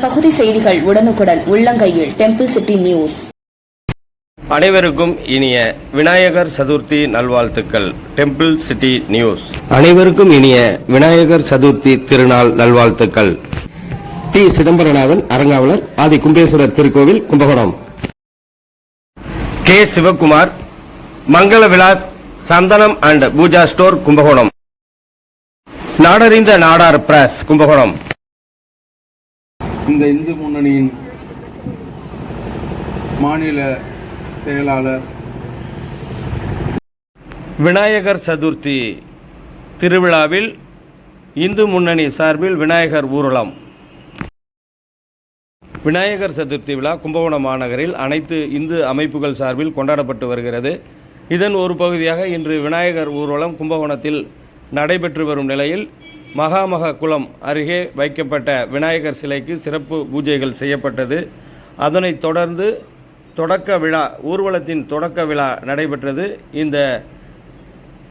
பகுதி செய்திகள் உடனுக்குடன் உள்ளங்கையில் டெம்பிள் சிட்டி நியூஸ் அனைவருக்கும் இனிய விநாயகர் சதுர்த்தி நல்வாழ்த்துக்கள். டெம்பிள் சிட்டி நியூஸ் அனைவருக்கும் இனிய விநாயகர் சதுர்த்தி திருநாள் நல்வாழ்த்துக்கள். டி. சிதம்பரநாதன் அரங்காவலர் ஆதி கும்பேஸ்வரர் திருக்கோவில் Kumbakonam. K. Sivakumar Mangala Vilas Chandanam and Pooja store Kumbakonam. நாடறிந்த Nadar press Kumbakonam. இந்த இந்து முன்னணியின் மாநில செயலாளர் விநாயகர் சதுர்த்தி திருவிழாவில் இந்து முன்னணி சார்பில் விநாயகர் ஊர்வலம். விநாயகர் சதுர்த்தி விழா கும்பகோணம் மாநகரில் அனைத்து இந்து அமைப்புகள் சார்பில் கொண்டாடப்பட்டு வருகிறது. இதன் ஒரு பகுதியாக இன்று விநாயகர் ஊர்வலம் கும்பகோணத்தில் நடைபெற்று வரும் நிலையில் மகாமக குளம் அருகே வைக்கப்பட்ட விநாயகர் சிலைக்கு சிறப்பு பூஜைகள் செய்யப்பட்டது. அதனைத் தொடர்ந்து தொடக்க விழா ஊர்வலத்தின் தொடக்க விழா நடைபெற்றது. இந்த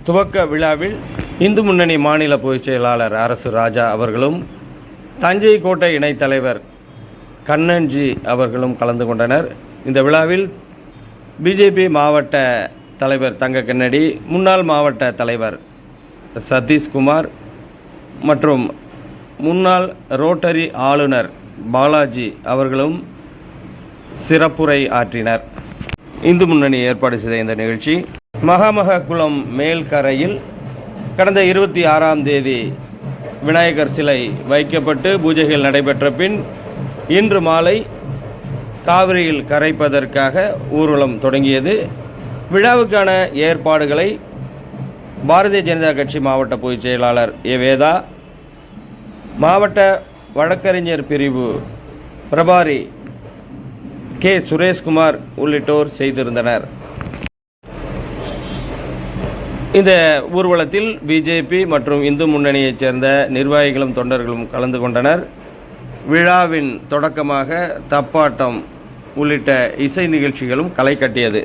துவக்க விழாவில் இந்து முன்னணி மாநில பொதுச் செயலாளர் அரசு ராஜா அவர்களும் தஞ்சை கோட்டை இணைத் தலைவர் கண்ணன்ஜி அவர்களும் கலந்து கொண்டனர். இந்த விழாவில் பிஜேபி மாவட்ட தலைவர் தங்க கண்ணடி முன்னாள் மாவட்ட தலைவர் சதீஷ்குமார் மற்றும் முன்னாள் ரோட்டரி ஆளுநர் பாலாஜி அவர்களும் சிறப்புரை ஆற்றினர். இந்து முன்னணி ஏற்பாடு செய்த இந்த நிகழ்ச்சி மகாமக குளம் மேல்கரையில் கடந்த இருபத்தி ஆறாம் தேதி விநாயகர் சிலை வைக்கப்பட்டு பூஜைகள் நடைபெற்ற பின் இன்று மாலை காவிரியில் கரைப்பதற்காக ஊர்வலம் தொடங்கியது. விழாவுக்கான ஏற்பாடுகளை பாரதிய ஜனதா கட்சி மாவட்ட பொதுச் செயலாளர் ஏ வேதா மாவட்ட வழக்கறிஞர் பிரிவு பிரபாரி கே சுரேஷ்குமார் உள்ளிட்டோர் செய்திருந்தனர். இந்த ஊர்வலத்தில் பிஜேபி மற்றும் இந்து முன்னணியைச் சேர்ந்த நிர்வாகிகளும் தொண்டர்களும் கலந்து கொண்டனர். விழாவின் தொடக்கமாக தப்பாட்டம் உள்ளிட்ட இசை நிகழ்ச்சிகளும் களை கட்டியது.